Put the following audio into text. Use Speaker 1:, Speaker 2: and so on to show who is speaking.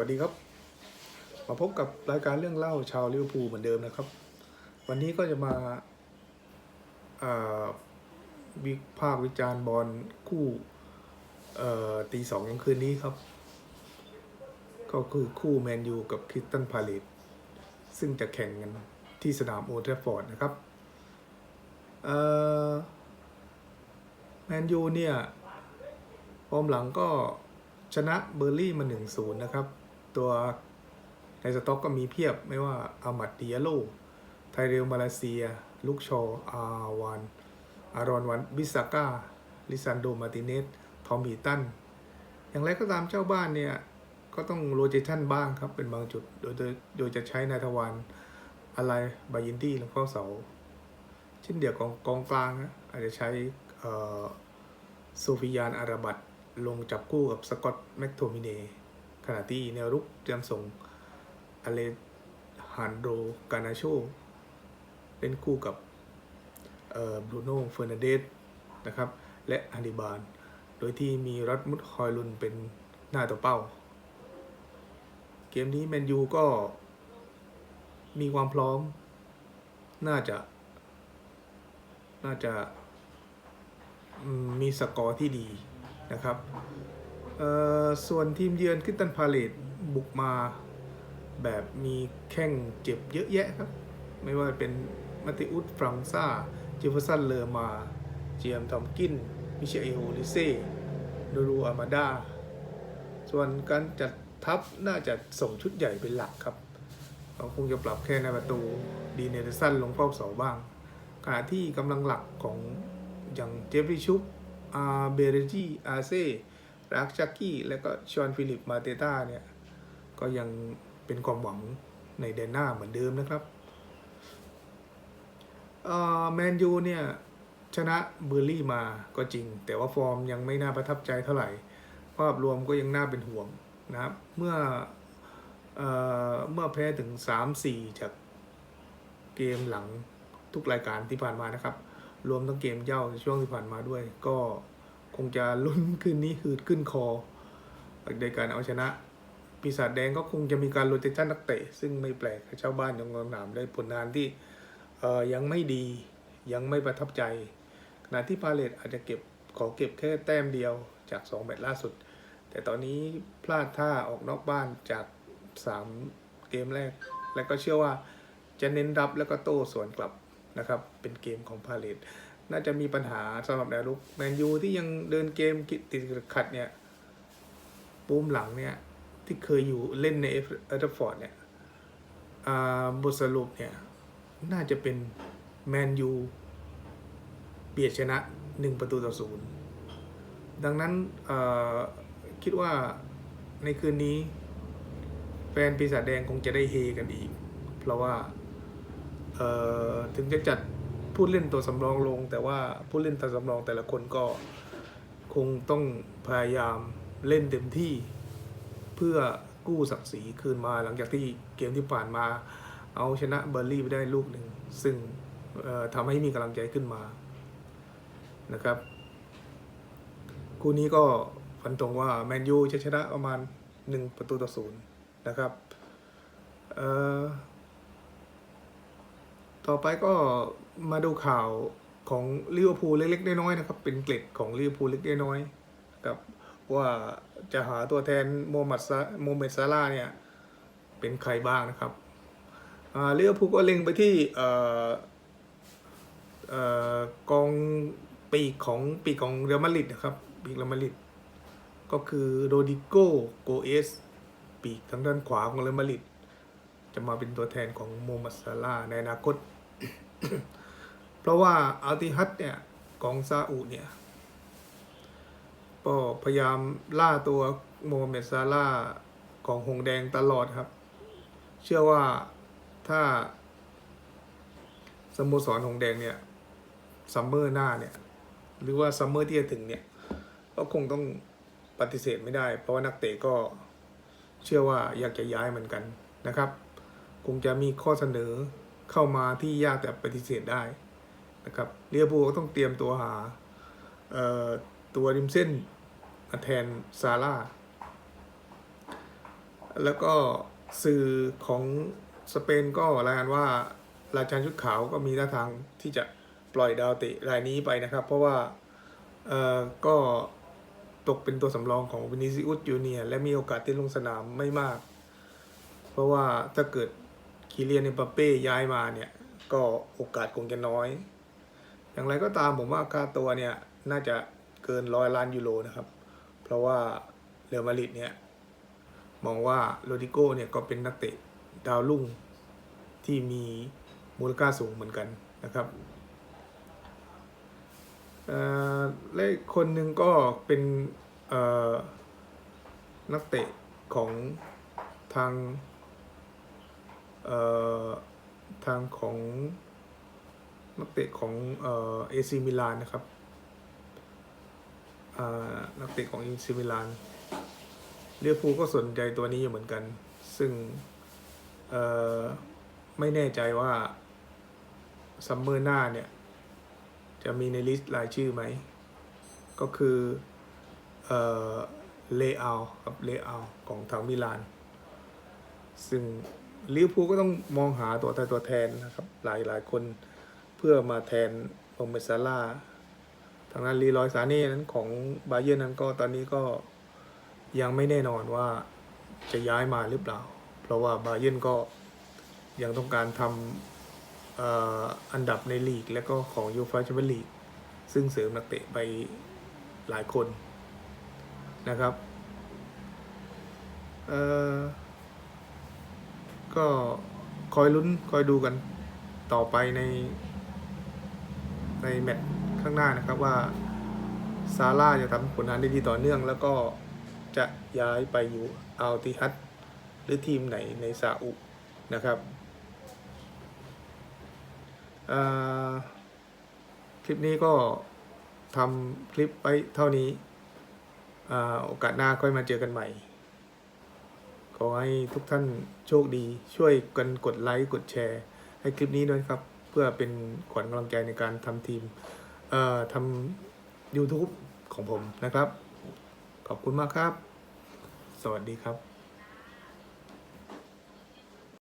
Speaker 1: วัสดีครับ มาพบกับรายการเรื่องเล่าชาวลิเวอร์พูลเหมือนเดิมนะครับ วันนี้ก็จะมาวิพากวิจารณ์บอลคู่ตีสองกลางคืนนี้ครับ ก็คือคู่แมนยูกับคริสตันพาเลตซึ่งจะแข่งกันที่สนามโอลด์แทฟฟอร์ดนะครับแมนยูเนี่ยฟอร์มหลังก็ชนะเบอร์ลี่มา1-0 นะครับ ตัวในสต็อกก็มีเพียบไม่ว่าอามัดดิยาโลไทเรลมาเลเซียลูกชออาวานอารอนวันบิสซาก้าลิซันโดมาติเนสทอมบีตัน อย่างไรก็ตามเจ้าบ้านเนี่ย ก็ต้องโรเจชันบ้างครับ เป็นบางจุด โดยโดยโดยจะใช้นายทวารอะไรบายินตี้แล้วก็เสาเช่นเดียวกับกองกลางนะอาจจะใช้โซฟิยานอาราบัตลงจับคู่กับสกอตแมคโทมิเน ขณะที่แนวรุกเตรียมส่งอเลฮันโดกานาโชเล่นคู่กับบรูโน่เฟอร์นันเดสนะครับ และฮันดิบาล โดยที่มีรัตมุดฮอยลุนเป็นหน้าตัวเป้า เกมนี้แมนยูก็มีความพร้อม น่าจะ น่าจะมีสกอร์ที่ดีนะครับ ส่วนทีมเยือนคิตันพาเลตบุกมาแบบมีแข้งเจ็บเยอะแยะครับ ไม่ว่าเป็นมาติอุสฟรังซ่าเจฟเฟอร์สันเลอร์มาเจียมทอมกินมิเชลโฮลิเซ่ดูรูอามาดา ส่วนการจัดทัพน่าจะส่งชุดใหญ่เป็นหลักครับเขาคงจะปรับแค่ในประตูดีเนเดสันลงเฝ้าเสาบ้างขณะที่กำลังหลักของอย่างเจฟฟรียชุปอาเบเรจีอาเซ่ รักชักกี้ และก็ชอนฟิลิปมาเตต้าเนี่ย ก็ยังเป็นความหวังในเดนหน้าเหมือนเดิมนะครับแมนยูเนี่ย ชนะเบอร์ลี่มาก็จริง แต่ว่าฟอร์มยังไม่น่าประทับใจเท่าไหร่ ภาพรวมก็ยังน่าเป็นห่วงนะครับ เมื่อเออเมื่อแพ้ถึง 3-4 จากเกมหลังทุกรายการที่ผ่านมานะครับ รวมทั้งเกมเย่าในช่วงที่ผ่านมาด้วยก็ คงจะลุ้นคืนนี้คือขึ้นคอในการเอาชนะ ปีศาจแดงก็คงจะมีการโรเตชันนักเตะซึ่งไม่แปลกชาวบ้านยังลงนามได้ผลงานที่เอ่อยังไม่ดียังไม่ประทับใจขณะที่พาเลตอาจจะเก็บขอเก็บแค่แต้มเดียวจาก 2 แมตช์ล่าสุด แต่ตอนนี้พลาดท่าออกนอกบ้านจาก 3 เกมแรก และก็เชื่อว่าจะเน้นรับแล้วก็โต้สวนกลับนะครับ เป็นเกมของพาเลต น่าจะมีปัญหาสำหรับแนวรุกแมนยูที่ยังเดินเกมติดขัดเนี่ยปูมหลังเนี่ยที่เคยอยู่เล่นในเอฟเอร์ฟอร์ดเนี่ยบทสรุปเนี่ยน่าจะเป็นแมนยูเบียดชนะ 1 ประตูต่อศูนย์ดังนั้นคิดว่าในคืนนี้แฟนปีศาจแดงคงจะได้เฮกันอีก เพราะว่าถึงจะจัด ผู้เล่นตัวสำรองลง แต่ว่าผู้เล่นตัวสำรองแต่ละคนก็คงต้องพยายามเล่นเต็มที่ เพื่อกู้ศักดิ์ศรีคืนมาหลังจากที่เกมที่ผ่านมา เอาชนะเบอร์ลี่ไปได้ลูกหนึ่ง ซึ่งทำให้มีกำลังใจขึ้นมานะครับ คู่นี้ก็ฟันตรงว่าแมนยูจะชนะประมาณ 1 ประตูต่อศูนย์นะครับต่อไปก็ มาดูข่าวของลิเวอร์พูลเล็กๆน้อยๆนะครับ เป็นเกล็ดของลิเวอร์พูลเล็กๆน้อยๆครับว่าจะหาตัวแทนโมฮัมหมัดซาโมเมดซาร่าเนี่ย เป็นใครบ้างนะครับลิเวอร์พูลก็เล็งไปที่กองปีกของปีกของเรอัลมาดริดนะครับปีกเรอัลมาดริดก็คือโรดิโกโกเอสปีกทางด้านขวาของเรอัลมาดริดจะมาเป็นตัวแทนของโมฮัมหมัดซาร่าในอนาคต เพราะว่าอัลติฮัดเนี่ยของซาอุเนี่ยก็พยายามล่าตัวโมฮัมเหม็ดซาร่าของหงแดงตลอดครับ เชื่อว่าถ้าสโมสรหงแดงเนี่ยซัมเมอร์หน้าเนี่ยหรือว่าซัมเมอร์ที่จะถึงเนี่ยก็คงต้องปฏิเสธไม่ได้ เพราะว่านักเตะก็เชื่อว่าอยากจะย้ายเหมือนกันนะครับ คงจะมีข้อเสนอเข้ามาที่ยากแต่ปฏิเสธได้ นะครับเรียบูก็ต้องเตรียมตัวหาตัวริมเส้นมาแทนซาร่าแล้วก็สื่อของสเปนก็รายงานว่าราชันชุดขาวก็มีท่าทางที่จะปล่อยดาวเตะรายนี้ไปนะครับ เพราะว่าเอ่อก็ตกเป็นตัวสำรองของวินิซิอุสจูเนียและมีโอกาสที่ลงสนามไม่มาก เพราะว่าถ้าเกิดคีเลียนเอ็มบัปเป้ย้ายมาเนี่ย ก็โอกาสคงจะน้อย อย่างไรก็ตามผมว่าค่าตัวเนี่ยน่าจะเกินร้อยล้านยูโรนะครับ เพราะว่าเรอัลมาดริดเนี่ยมองว่าโรดิโก้เนี่ยก็เป็นนักเตะดาวรุ่งที่มีมูลค่าสูงเหมือนกันนะครับเอ่อและคนหนึ่งก็เป็นเอ่อนักเตะของทางเอ่อทางของ นักเตะของเอเอซีมิลานนะครับอ่านักเตะของเอซีมิลานเรียวภูก็สนใจตัวนี้อยู่เหมือนกัน ซึ่งไม่แน่ใจว่าซัมเมอร์หน้าเนี่ย จะมีในลิสต์รายชื่อไหม ก็คือเออเลอาครับเลอาของทางมิลาน ซึ่งลิเวอร์พูลก็ต้องมองหาตัวแทนตัวแทนนะครับ หลายหลายคน เพื่อมาแทนโมเมซาร่าทางนั้นลีรอยซาเน่นั้นของบาเยิร์นนั้นก็ตอนนี้ก็ยังไม่แน่นอนว่าจะย้ายมาหรือเปล่า เพราะว่าบาเยิร์นก็ยังต้องการทำอ,อันดับในลีก และก็ของยูฟาแชมเปี้ยนลีก ซึ่งเสริมนักเตะไปหลายคนนะครับก็คอยลุ้นคอยดูกันต่อไปใน ในแมตช์ข้างหน้านะครับว่าซาร่าจะทำผลงานได้ดีต่อเนื่อง แล้วก็จะย้ายไปอยู่อัลติฮัดหรือทีมไหนในซาอุนะครับคลิปนี้ก็ทำคลิปไว้เท่านี้โอกาสหน้าค่อยมาเจอกันใหม่ ขอให้ทุกท่านโชคดี ช่วยกันกดไลค์ กดแชร์ ให้คลิปนี้ด้วยครับ เพื่อเป็นขวัญกำลังใจในการทำทีมเอ่อทำ YouTube ของผมนะครับ ขอบคุณมากครับ สวัสดีครับ